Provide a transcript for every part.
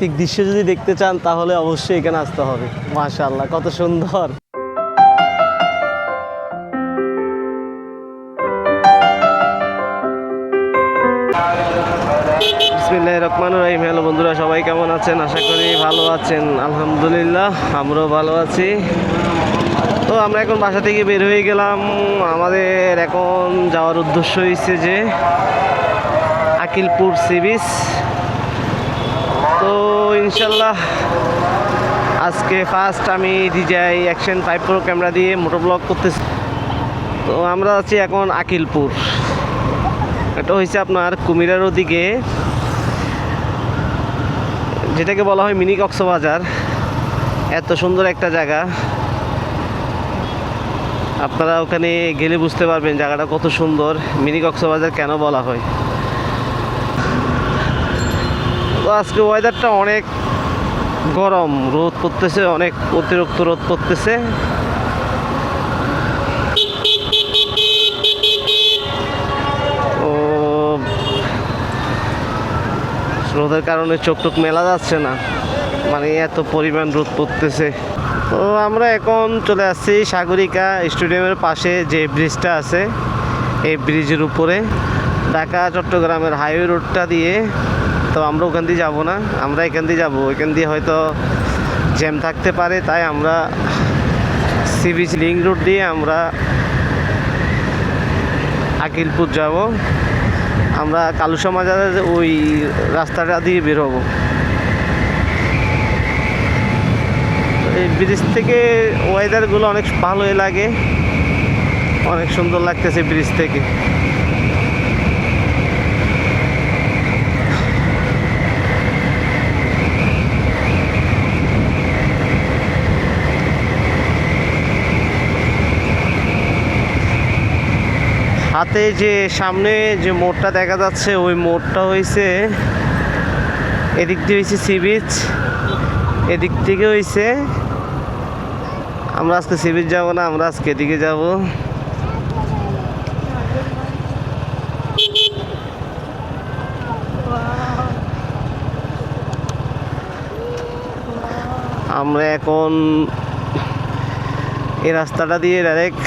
ঠিক দৃশ্য যদি দেখতে চান, তাহলে অবশ্যই এখানে আসতে হবে। মাশাআল্লাহ, কত সুন্দর। বিসমিল্লাহির রহমানির রহিম। হ্যালো বন্ধুরা, সবাই কেমন আছেন? আশা করি ভালো আছেন। আলহামদুলিল্লাহ, আমরাও ভালো আছি। তো আমরা এখন বাসা থেকে বের হয়ে গেলাম। আমাদের এখন যাওয়ার উদ্দেশ্য হয়েছে যে, আকিলপুর সি বিচ। তো ইনশাল্লাহ আজকে ফার্স্ট আমি DJI action five pro camera দিয়ে মোটো ব্লগ করতেছি। তো আমরা আছি এখন আকিলপুর। এটা হয়েছে আপনার কুমিরার ওদিকে, যেটাকে বলা হয় মিনি কক্সবাজার। এত সুন্দর একটা জায়গা। আপনারা ওখানে গেলে বুঝতে পারবেন জায়গাটা কত সুন্দর। মিনি কক্সবাজার কেন বলা হয় তো আজকে ওয়েদারটা অনেক গরম, রোদ পড়তেছে, অনেক অতিরিক্ত রোদ পড়তেছে। রোদের কারণে চোখ টোক মেলা যাচ্ছে না মানে এত পরিমাণ রোদ পড়তেছে। তো আমরা এখন চলে আসছি সাগরিকা স্টেডিয়ামের পাশে যে ব্রিজটা আছে, এই ব্রিজের উপরে। ঢাকা চট্টগ্রামের হাইওয়ে রোডটা দিয়ে তো আমরা ওখান দিয়ে যাব না, আমরা এখান দিয়ে যাব। ওইখান দিয়ে হয়তো জ্যাম থাকতে পারে, তাই আমরা সি বিচ লিঙ্ক রোড দিয়ে আমরা আকিলপুর যাব। আমরা কালুসা মাজারের ওই রাস্তাটা দিয়ে বের হব। এই ব্রিজ থেকে ওয়েদারগুলো অনেক ভালোই লাগে, অনেক সুন্দর লাগতেছে ব্রিজ থেকে। হাতে যে সামনে যে মোড়টা দেখা যাচ্ছে, ওই মোড়টা হয়েছে এদিক দিয়ে হয়েছে সি বিচ এদিক থেকে হয়েছে আমরা আজকে সি বিচ যাব না, আমরা আজকে এদিকে যাব। আমরা এখন এই রাস্তাটা দিয়ে ডাইরেক্ট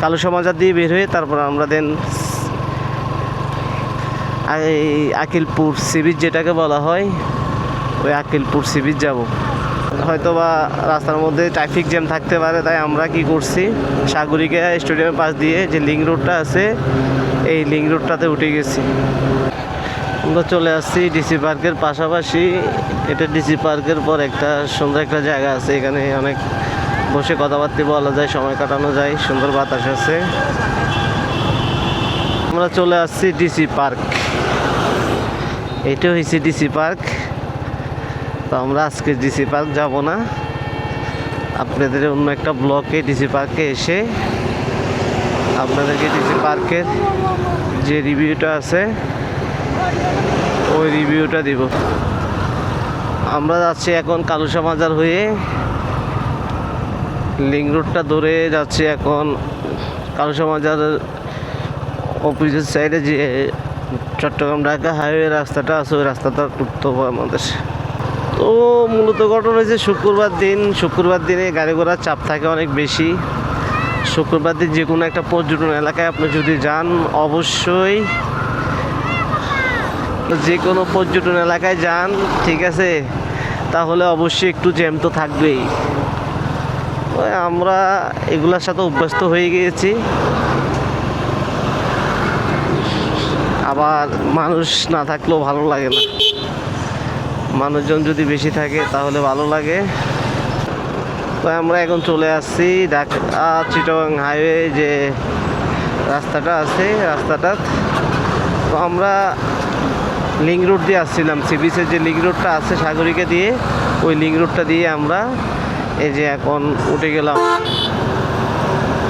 কালো সমাজার দিয়ে বের হয়ে তারপর আমরা দেন এই আকিলপুর সিবিচ যেটাকে বলা হয়, ওই আকিলপুর সিবিচ যাব। হয়তো বা রাস্তার মধ্যে ট্রাফিক জ্যাম থাকতে পারে, তাই আমরা কি করছি, সাগরিকা স্টেডিয়ামের পাশ দিয়ে যে লিঙ্ক রোডটা আছে, এই লিঙ্ক রোডটাতে উঠে গেছি। আমরা চলে আসছি ডিসি পার্কের পাশাপাশি, এটা ডিসি পার্কের পর একটা সুন্দর একটা জায়গা আছে, এখানে অনেক বসে কথাবার্তা বলা যায়, সময় কাটানো যায়, সুন্দর বাতাস আছে। আমরা চলে আসছি ডিসি পার্ক এটা হয়েছে ডিসি পার্ক তো আমরা আজকে ডিসি পার্ক যাব না। আপনাদের অন্য একটা ব্লকে ডিসি পার্কে এসে আপনাদেরকে ডিসি পার্কের যে রিভিউটা আছে, ওই রিভিউটা দিব। আমরা যাচ্ছি এখন কালুসা বাজার হয়ে লিঙ্ক রোডটা ধরে যাচ্ছি এখন কালুসা বাজারের অপোজিট সাইডে যে চট্টগ্রাম ঢাকা হাইওয়ে রাস্তাটা আছে, ওই রাস্তাটা উঠতে হবে আমাদের। তো মূলত ঘটনা হয়েছে শুক্রবার দিন, শুক্রবার দিনে গাড়ি ঘোড়ার চাপ থাকে অনেক বেশি। শুক্রবার দিন যে কোনো একটা পর্যটন এলাকায় আপনি যদি যান, অবশ্যই যে কোনো পর্যটন এলাকায় যান, ঠিক আছে? তাহলে অবশ্যই একটু জ্যাম তো থাকবেই। আমরা এগুলোর সাথে অভ্যস্ত হয়ে গিয়েছি। আবার মানুষ না থাকলেও ভালো লাগে না। মানুষজন যদি বেশি থাকে তাহলে ভালো লাগে। তো আমরা এখন চলে আসছি ঢাকা চিটং হাইওয়ে যে রাস্তাটা আছে, রাস্তাটা। তো আমরা লিঙ্ক রোড দিয়ে আসছিলাম, সি বিচের যে লিঙ্ক রোডটা আছে সাগরিকা দিয়ে, ওই লিঙ্ক রোডটা দিয়ে আমরা এই যে এখন উঠে গেলাম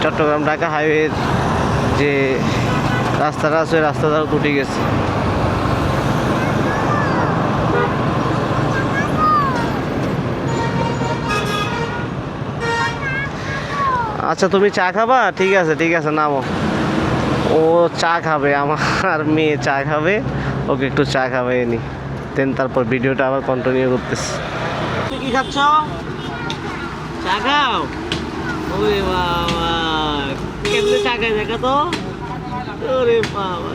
চট্টগ্রাম ঢাকা হাইওয়ের যে রাস্তাটা আছে ওই রাস্তাটা উঠে গেছে। আচ্ছা তুমি চা খাবা? ঠিক আছে ঠিক আছে, নামো। ও চা খাবে, আমার মেয়ে চা খাবে, ওকে একটু চা খাওয়াই নি। দেন তারপর ভিডিওটা আবার কন্টিনিউ করতেছি। কি খাচ্ছ? চা খাও ওরে বাবা, কেমনে খাই দেখা তো। ওরে বাবা।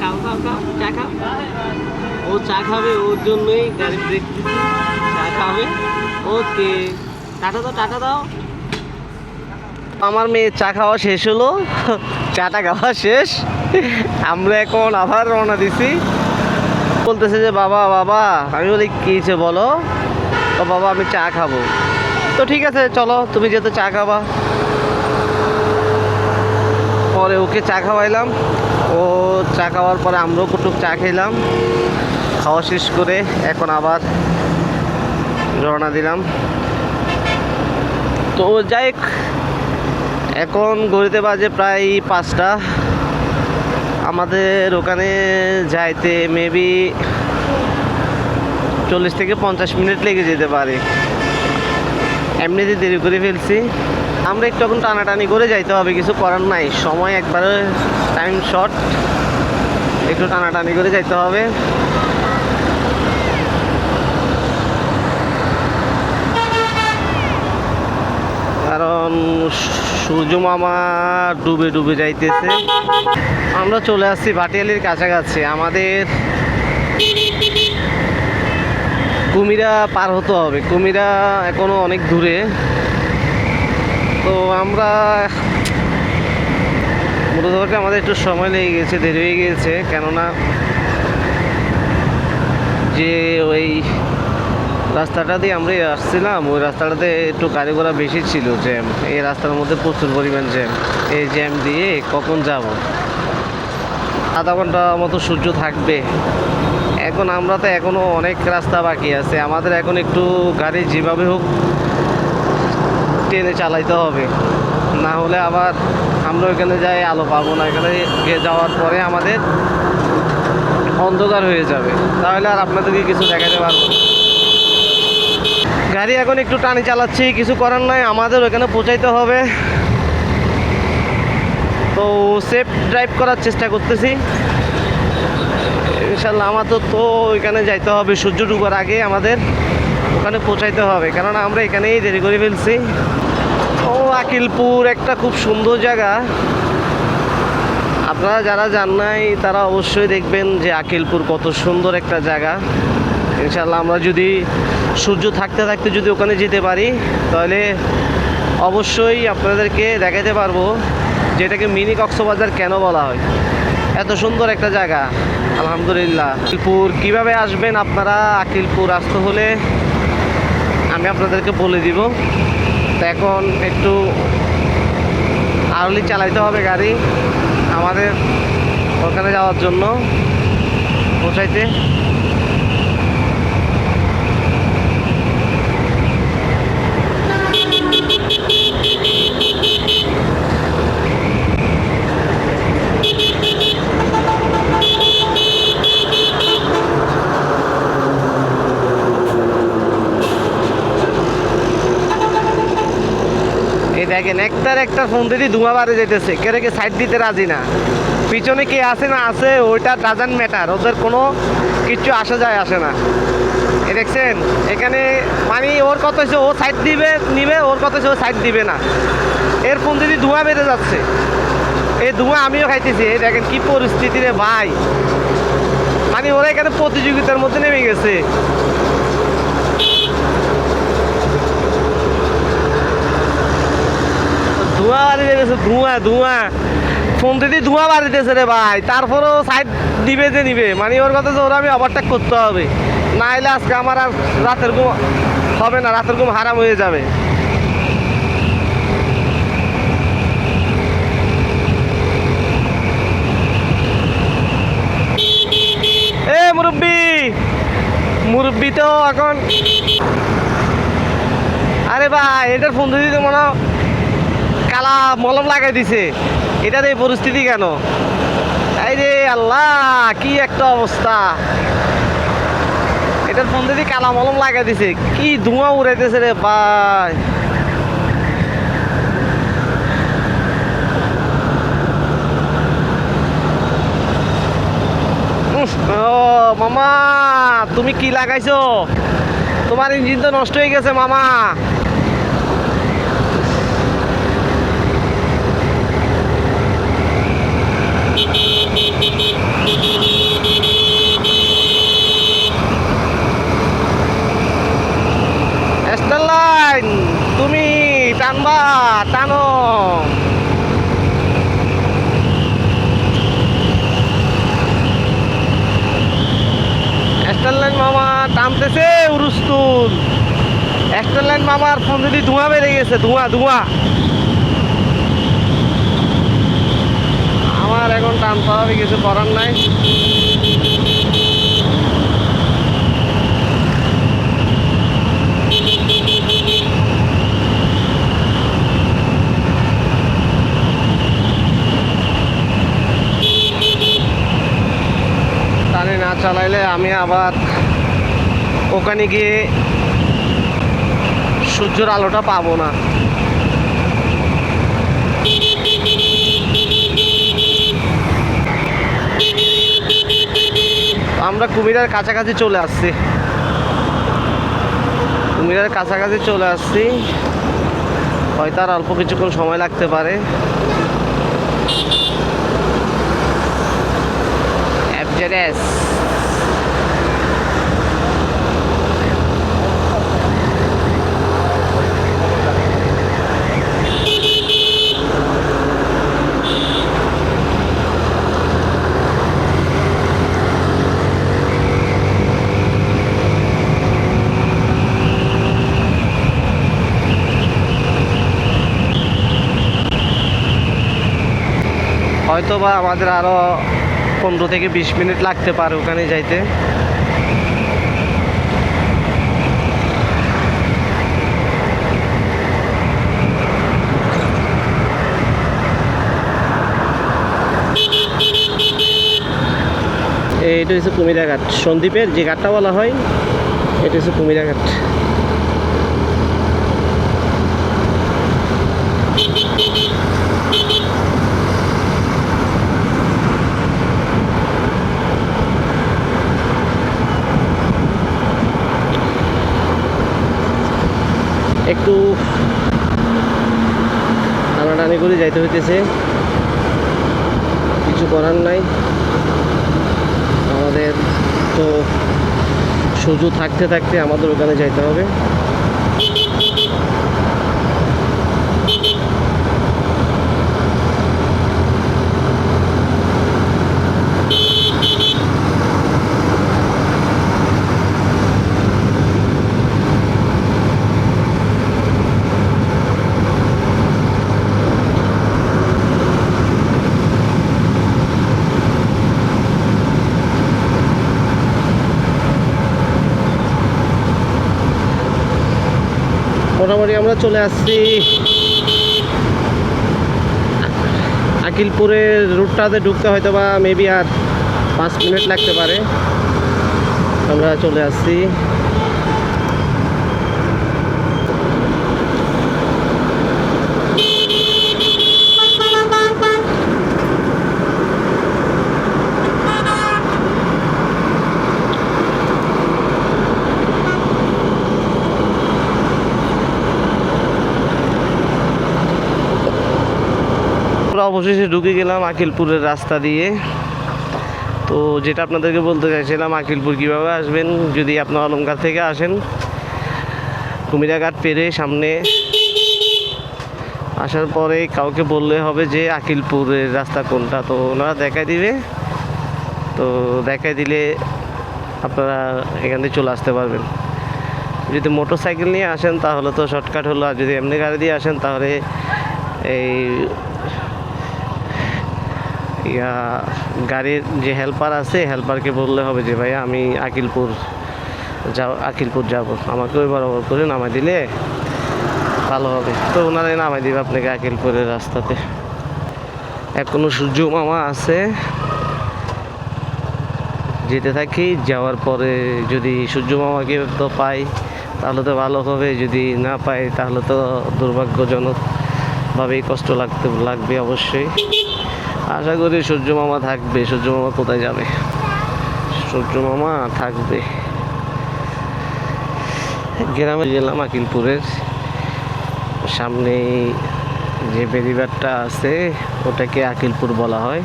খাও খাও খাও, চা খাও। ও চা খাবে ওর জন্যই গাড়ি ব্রেক চা খাবে। ওকে। টাটা দাও টাটা দাও। আমার মেয়ে চা খাওয়া শেষ হলো। চাটা খাওয়া শেষ। আমরা এখন আবার রওনা দিছি। বলতেছে যে, বাবা বাবা। আমি বলি, কী বলো? তো বাবা, আমি চা খাব। তো ঠিক আছে, চলো, তুমি যেহেতু চা খাবা। পরে ওকে চা খাওয়াইলাম। ও চা খাওয়ার পরে আমরাও কুটুক চা খেলাম। খাওয়া শেষ করে এখন আবার রওনা দিলাম। তো যাই এখন ঘড়িতে বাজে প্রায় পাঁচটা। আমাদের ওখানে যাইতে মেবি চল্লিশ থেকে পঞ্চাশ মিনিট লেগে যেতে পারে। এমনিতে দেরি করে ফেলছি। আমরা একটু এখন টানাটানি করে যাইতে হবে, কিছু করার নাই। সময় একবারে টাইম শর্ট একটু টানাটানি করে যাইতে হবে। কারণ সূর্য মামা ডুবে ডুবে যাইতেছে। আমরা চলে আসছি ভাটিয়ালির কাছাকাছি। আমাদের কুমিরা পার হতে হবে। কুমিরা এখনও অনেক দূরে। তো আমরা ধরতে আমাদের একটু সময় লেগে গেছে, দেরি হয়ে গিয়েছে কেননা যে ওই রাস্তাটা দিয়ে আমরা আসছিলাম, ওই রাস্তাটাতে একটু গাড়ি ঘোড়া বেশি ছিল জ্যাম। এই রাস্তার মধ্যে প্রচুর পরিমাণ জ্যাম। এই জ্যাম দিয়ে কখন যাব? আধা ঘণ্টা মতো সূর্য থাকবে। এখন আমরা তো এখনও অনেক রাস্তা বাকি আছে। আমাদের এখন একটু গাড়ি যেভাবে হোক টেনে চালাইতে হবে। না হলে আবার আমরা ওইখানে যাই, আলো পাবো না। এখানে যাওয়ার পরে আমাদের অন্ধকার হয়ে যাবে। তাহলে আর আপনাদেরকে কিছু দেখাতে পারব গাড়ি এখন একটু টানি চালাচ্ছি, কিছু করার নাই। আমাদের ওখানে পৌঁছাইতে হবে। তো সেফ ড্রাইভ করার চেষ্টা করতেছি। ইনশাল্লাহ আমাদের তো ওইখানে যাইতে হবে সূর্য ডুবার আগে আমাদের ওখানে পৌঁছাইতে হবে। কেননা আমরা এখানেই দেরি করে ফেলছি। ও, আকিলপুর একটা খুব সুন্দর জায়গা। আপনারা যারা যান নাই, তারা অবশ্যই দেখবেন যে আকিলপুর কত সুন্দর একটা জায়গা। ইনশাল্লাহ আমরা যদি সূর্য থাকতে থাকতে যদি ওখানে যেতে পারি, তাহলে অবশ্যই আপনাদেরকে দেখাতে পারব যে এটাকে মিনি কক্সবাজার কেন বলা হয়। এত সুন্দর একটা জায়গা। আলহামদুলিল্লাহ। আকিলপুর, কীভাবে আসবেন আপনারা? আকিলপুর আসতে হলে আমি আপনাদেরকে বলে দিব। তো এখন একটু আর্লি চালাইতে হবে গাড়ি আমাদের ওখানে যাওয়ার জন্য। পৌঁছাইতে। দেখেন, একটার একটা ফোন দিদি ধোঁয়া বাড়ে যেতেছে কেড়ে কে সাইড দিতে রাজি না। পিছনে কে আছে না আছে, ওইটা ডাজান ম্যাটার ওদের কোনো কিচ্ছু আসা যায় আসে না। এ দেখছেন, এখানে মানে ওর কত হচ্ছে ও সাইড দিবে, নিবে, ওর কত হচ্ছে ও সাইড দিবে না। এর ফোন দিদি ধোঁয়া বেড়ে যাচ্ছে। এই ধোঁয়া আমিও খাইতেছি, এই দেখেন কি পরিস্থিতি রে ভাই। মানে ওরা এখানে প্রতিযোগিতার মধ্যে নেমে গেছে। ধোঁয়া বাড়িতে গেছে ধোঁয়া ধোঁয়া। ফোন দিদি ধোঁয়া বাড়িতেছে রে ভাই। তারপরেও সাইড দিবে যে নিবে। মানে ওর কথা যে ওরা আমি ওভারটেক করতে হবে। না এলে আজকে আমার আর রাতের ঘুম হবে না, রাতের ঘুম হারাম হয়ে যাবে। এ মুরব্বি মুরব্বি তো এখন আরে ভাই, এটার ফোন দিদি মনে হয় মলম লাগাই দিছে। এটার এই পরিস্থিতি কেন? এই রে আল্লাহ, কি একটা অবস্থা। এটার ফোন দিদি কালা মলম লাগাই দিছে। কি ধোঁয়া উড়াইতেছে রে ভাই। ও মামা, তুমি কি লাগাইছো? তোমার ইঞ্জিন তো নষ্ট হয়ে গেছে, মামা। টানবা টানো। লাইন মামা টানতেছে, উরুস্তুল। লাইন মামার ফোন যদি ধোঁয়া বেড়ে গেছে, ধোঁয়া ধোঁয়া। আমার এখন টানতে হবে কিছু করার নাই। টানে না চালাইলে আমি আবার ওখানে গিয়ে সূর্যের আলোটা পাবো না। আমরা কুমিরার কাছাকাছি চলে আসছি। কুমিরার কাছাকাছি চলে আসছি। হয়তো আর অল্প কিছুক্ষণ সময় লাগতে পারে। FJS হয়তো বা আমাদের আরও পনেরো থেকে বিশ মিনিট লাগতে পারে ওখানে যাইতে। এটা হচ্ছে কুমিরা ঘাট। সন্দ্বীপের যে ঘাটটা বলা হয়, এটা হচ্ছে কুমিরা ঘাট। একটু টানাটানি করে যাইতে হইতেছে। কিছু করার নাই। আমাদের তো সুযোগ থাকতে থাকতে আমাদের ওখানে যাইতে হবে। মোটামুটি আমরা চলে আসছি আকিলপুরের রুটটাতে ঢুকতে হয়তো বা মেবি আর পাঁচ মিনিট লাগতে পারে। আমরা চলে আসছি আমরা অবশেষে ঢুকে গেলাম আকিলপুরের রাস্তা দিয়ে। তো যেটা আপনাদেরকে বলতে চাইছিলাম, আকিলপুর কীভাবে আসবেন? যদি আপনার অলঙ্কার থেকে আসেন, কুমিরাঘাট পেরে সামনে আসার পরে কাউকে বললে হবে যে আকিলপুরের রাস্তা কোনটা। তো ওনারা দেখাই দিবে। তো দেখাই দিলে আপনারা এখান থেকে চলে আসতে পারবেন। যদি মোটর সাইকেল নিয়ে আসেন, তাহলে তো শর্টকাট হলো। আর যদি এমনি গাড়ি দিয়ে আসেন, তাহলে এই ইয়া, গাড়ির যে হেল্পার আছে হেল্পারকে বললে হবে যে ভাই আমি আকিলপুর যাও, আকিলপুর যাব। আমাকে ওই বরাবর করে নামাই দিলে ভালো হবে। তো ওনারাই নামাই দিবে আপনাকে আকিলপুরের রাস্তাতে। এখনও সূর্য মামা আছে। যেতে থাকি, যাওয়ার পরে যদি সূর্য মামাকে তো পাই, তাহলে তো ভালো হবে। যদি না পাই, তাহলে তো দুর্ভাগ্যজনকভাবেই কষ্ট লাগতে, লাগবে অবশ্যই। আশা করি সূর্য মামা থাকবে। সূর্য মামা কোথায় যাবে? সূর্য মামা থাকবে। গ্রামে গেলাম আকিলপুরের। সামনে যে বেরিবারটা আছে, ওটাকে আকিলপুর বলা হয়।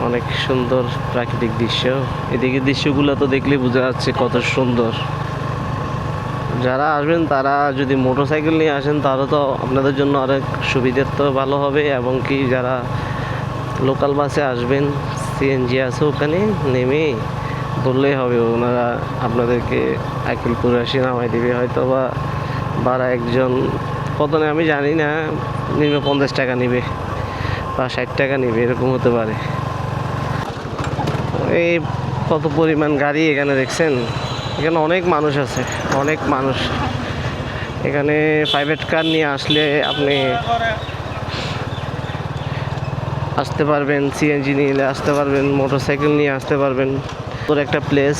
অনেক সুন্দর প্রাকৃতিক দৃশ্য। এদিকে দৃশ্যগুলো তো দেখলে বোঝা যাচ্ছে কত সুন্দর। যারা আসবেন, তারা যদি মোটরসাইকেল নিয়ে আসেন, তাহলে তো আপনাদের জন্য অনেক সুবিধার তো ভালো হবে। এবং কি যারা লোকাল বাসে আসবেন সিএনজি আছে ওখানে, নেমে বললেই হবে, ওনারা আপনাদেরকে আকিলপুর আসি নামাই দেবে হয়তো বা ভাড়া একজন কত নেয় আমি জানি না নিম্ন পঞ্চাশ টাকা নেবে বা ষাট টাকা নেবে, এরকম হতে পারে। এই কত পরিমাণ গাড়ি এখানে দেখছেন? এখানে অনেক মানুষ আছে, অনেক মানুষ। এখানে প্রাইভেট কার নিয়ে আসলে আপনি আসতে পারবেন সিএনজি নিয়ে আসতে পারবেন মোটরসাইকেল নিয়ে আসতে পারবেন। তোর একটা প্লেস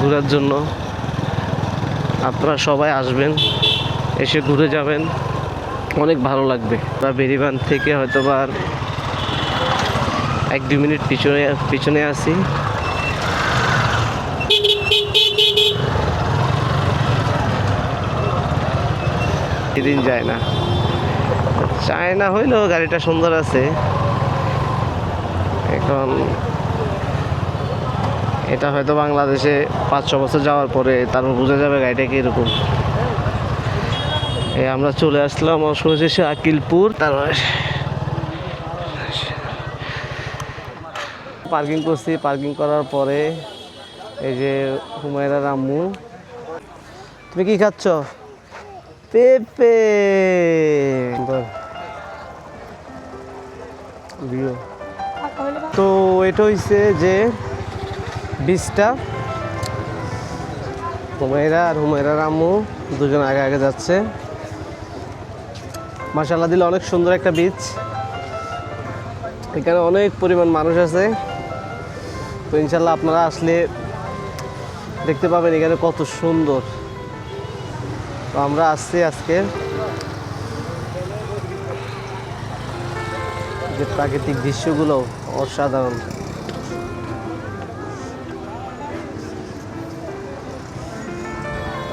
ঘোরার জন্য। আপনারা সবাই আসবেন, এসে ঘুরে যাবেন। অনেক ভালো লাগবে। বা বেরিবান থেকে হয়তো বা এক দু মিনিট পিছনে পিছনে আসি। এদিন যায় না। চায় না হইলেও গাড়িটা সুন্দর আছে। এখন এটা হয়তো বাংলাদেশে পাঁচ ছ বছর যাওয়ার পরে তারপর বোঝা যাবে গাড়িটা কীরকম। এই আমরা চলে আসলাম অবশেষে আকিলপুর, তারপর পার্কিং করছি। পার্কিং করার পরে এই যে হুমায়রা রাম্মু তুমি কি খাচ্ছ? পেপে। ভিউ তো এটা হইছে যে বীজটা হুমায়রা আর হুমায়রার আম্মু দুজন আগে আগে যাচ্ছে। মাসাল্লাহ দিলে অনেক সুন্দর একটা বীজ এখানে অনেক পরিমাণ মানুষ আছে। তো ইনশাল্লাহ আপনারা আসলে দেখতে পাবেন এখানে কত সুন্দর। তো আমরা আসছি আজকে। যে প্রাকৃতিক দৃশ্যগুলো অসাধারণ।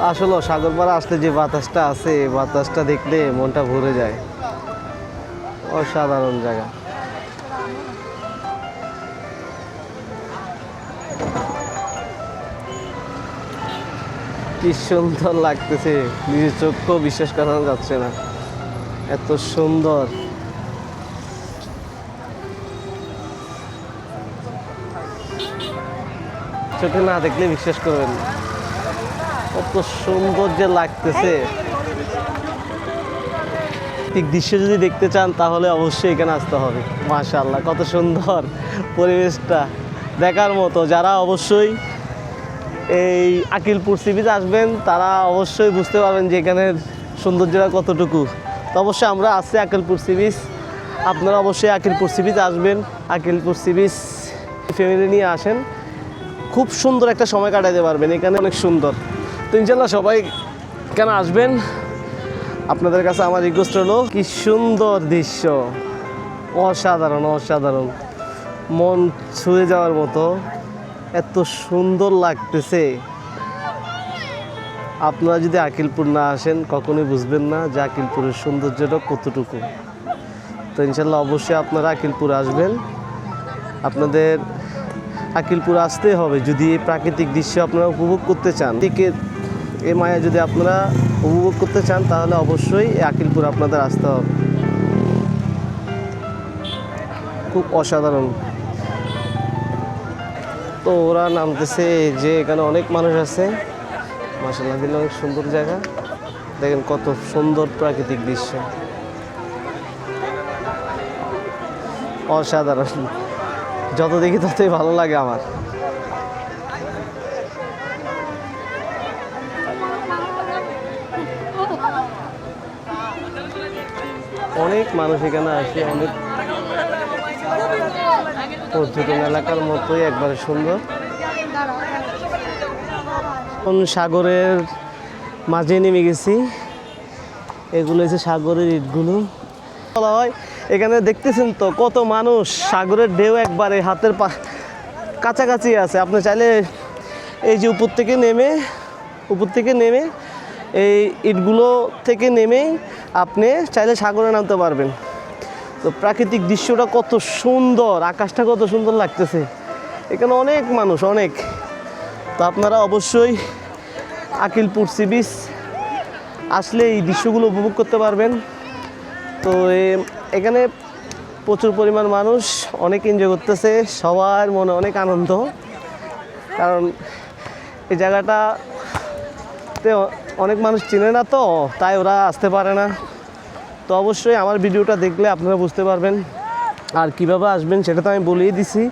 আসলে সাগরপাড়া আসলে যে বাতাসটা আছে বাতাসটা দেখলে মনটা ভরে যায়। অসাধারণ জায়গা। কি সুন্দর লাগতেছে, নিজের চোখকেও বিশ্বাস করা যাচ্ছে না। এত সুন্দর। চোখে না দেখলে বিশ্বাস করবেন কত সুন্দর যে লাগতেছে। দৃশ্য যদি দেখতে চান, তাহলে অবশ্যই এখানে আসতে হবে। মাশাআল্লাহ, কত সুন্দর পরিবেশটা দেখার মতো। যারা অবশ্যই এই আকিলপুর সিবিতে আসবেন, তারা অবশ্যই বুঝতে পারবেন যে এখানের সৌন্দর্যটা কতটুকু। তো অবশ্যই আমরা আসছি আকিলপুর সি বিচ আপনারা অবশ্যই আকিলপুর সি বিচ আসবেন। আকিলপুর সি বিচ ফ্যামিলি নিয়ে আসেন। খুব সুন্দর একটা সময় কাটাতে পারবেন, এখানে অনেক সুন্দর। তো ইনশাল্লাহ সবাই কেন আসবেন? আপনাদের কাছে আমার রিকোয়েস্ট হলো, কি সুন্দর দৃশ্য। অসাধারণ অসাধারণ। মন ছুঁয়ে যাওয়ার মতো। এত সুন্দর লাগতেছে। আপনারা যদি আকিলপুর না আসেন, কখনোই বুঝবেন না যে আকিলপুরের সৌন্দর্যটা কতটুকু। তো ইনশাল্লাহ অবশ্যই আপনারা আকিলপুর আসবেন। আপনাদের আকিলপুর আসতে হবে। যদি এই প্রাকৃতিক দৃশ্য আপনারা উপভোগ করতে চান দিকে এ মায়া যদি আপনারা উপভোগ করতে চান, তাহলে অবশ্যই আকিলপুর আপনাদের আসতে হবে। খুব অসাধারণ। তো ওরা নামতেছে যে এখানে অনেক মানুষ আছে। মাসাল্লাহ দিলে অনেক সুন্দর জায়গা। দেখেন কত সুন্দর প্রাকৃতিক দৃশ্য। অসাধারণ। যত দেখি ততই ভালো লাগে আমার। অনেক মানুষ এখানে আসে, অনেক পর্যটন এলাকার মতোই একবারে সুন্দর। এখন সাগরের মাঝে নেমে গেছি, এগুলো হচ্ছে সাগরের ইটগুলো। বলা হয় এখানে দেখতেছেন তো কত মানুষ, সাগরের ঢেউ একবারে হাতের পা কাছাকাছি আছে। আপনি চাইলে এই যে উপর থেকে নেমে, উপর থেকে নেমে এই ইটগুলো থেকে নেমেই আপনি চাইলে সাগরে নামতে পারবেন। তো প্রাকৃতিক দৃশ্যটা কত সুন্দর, আকাশটা কত সুন্দর লাগতেছে। এখানে অনেক মানুষ, অনেক। তো আপনারা অবশ্যই আকিলপুর সি বিচ আসলে এই দৃশ্যগুলো উপভোগ করতে পারবেন। তো এখানে প্রচুর পরিমাণ মানুষ, অনেক এনজয় করতেছে, সবার মনে অনেক আনন্দ। কারণ এই জায়গাটাতে অ- অনেক মানুষ চিনে না তো, তাই ওরা আসতে পারে না। তো অবশ্যই আমার ভিডিওটা দেখলে আপনারা বুঝতে পারবেন আর কীভাবে আসবেন, সেটা তো আমি বলেই দিছি।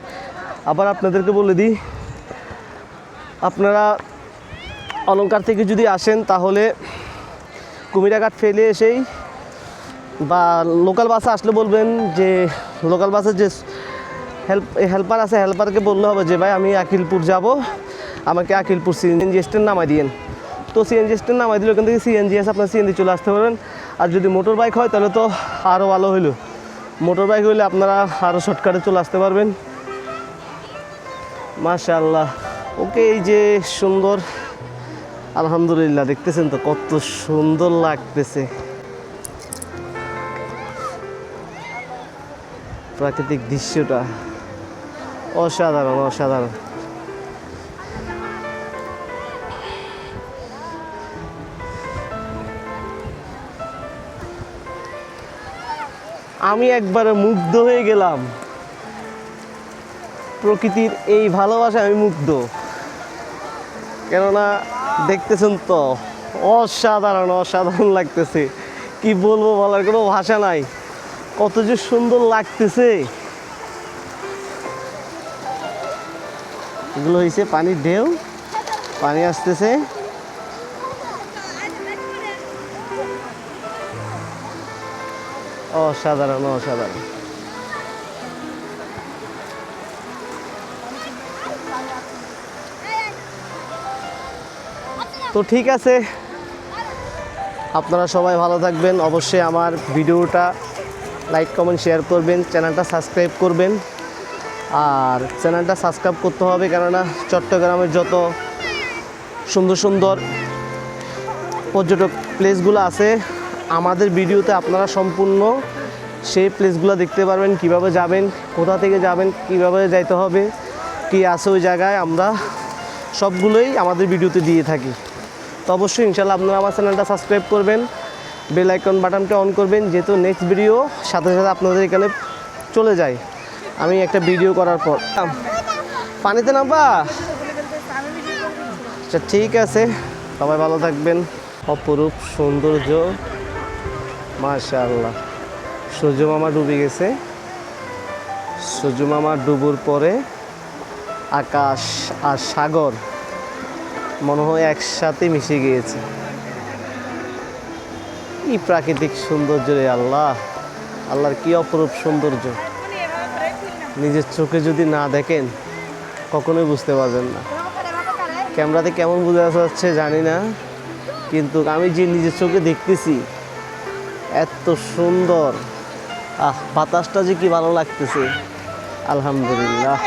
আবার আপনাদেরকে বলে দিই, আপনারা অলঙ্কার থেকে যদি আসেন, তাহলে কুমিরাঘাট ফেলে এসেই বা লোকাল বাসে আসলে বলবেন যে লোকাল বাসের যে হেল্প হেল্পার আছে হেল্পারকে বললে হবে যে, ভাই, আমি আকিলপুর যাব। আমাকে আকিলপুর সিএনজি স্ট্যান্ড নামাই দিয়েন। তো সিএনজি স্ট্যান্ড নামাই দিলে ওখান থেকে সিএনজি আছে আপনার সিএনজি চলে আসতে পারবেন। আর যদি মোটর বাইক হয়, তাহলে তো আরও ভালো হইল। মোটর বাইক হইলে আপনারা আরও শর্টকাটে চলে আসতে পারবেন। মাশাআল্লাহ। ওকে এই যে সুন্দর। আলহামদুলিল্লাহ, দেখতেছেন তো কত সুন্দর লাগতেছে। প্রাকৃতিক দৃশ্যটা অসাধারণ অসাধারণ। আমি একবারে মুগ্ধ হয়ে গেলাম। প্রকৃতির এই ভালোবাসা আমি মুগ্ধ। কেননা দেখতেছেন তো, অসাধারণ অসাধারণ লাগতেছে। কি বলব বলার কোনো ভাষা নাই। কত যে সুন্দর লাগতেছে। এগুলো হয়েছে পানির ঢেউ, পানি আসতেছে। অসাধারণ অসাধারণ। তো ঠিক আছে। আপনারা সবাই ভালো থাকবেন। অবশ্যই আমার ভিডিওটা লাইক, কমেন্ট শেয়ার করবেন, চ্যানেলটা সাবস্ক্রাইব করবেন। আর চ্যানেলটা সাবস্ক্রাইব করতে হবে, কেননা চট্টগ্রামের যত সুন্দর সুন্দর পর্যটক প্লেসগুলো আছে, আমাদের ভিডিওতে আপনারা সম্পূর্ণ সেই প্লেসগুলো দেখতে পারবেন, কীভাবে যাবেন, কোথা থেকে যাবেন, কীভাবে যাইতে হবে, কি আছে ওই জায়গায়, আমরা সবগুলোই আমাদের ভিডিওতে দিয়ে থাকি। তো অবশ্যই ইনশাল্লাহ আপনারা আমার চ্যানেলটা সাবস্ক্রাইব করবেন। বেল আইকন বাটনটা অন করবেন, যেহেতু নেক্সট ভিডিও সাথে সাথে আপনাদের এখানে চলে যায়। আমি একটা ভিডিও করার পর। পানিতে নামবা? আচ্ছা ঠিক আছে। সবাই ভালো থাকবেন। অপরূপ সৌন্দর্য। মাশাআল্লাহ। সূর্য মামা ডুবে গেছে। সূর্য মামা ডুবুর পরে আকাশ আর সাগর মনে হয় একসাথে মিশে গিয়েছে। কি প্রাকৃতিক সৌন্দর্য রে আল্লাহ? আল্লাহর কি অপরূপ সৌন্দর্য? নিজের চোখে যদি না দেখেন, কখনোই বুঝতে পারবেন না। ক্যামেরাতে কেমন বোঝা যাচ্ছে জানি না, কিন্তু আমি যে নিজের চোখে দেখতেছি, এত সুন্দর। আহ, বাতাসটা যে কি ভালো লাগতেছে। আলহামদুলিল্লাহ।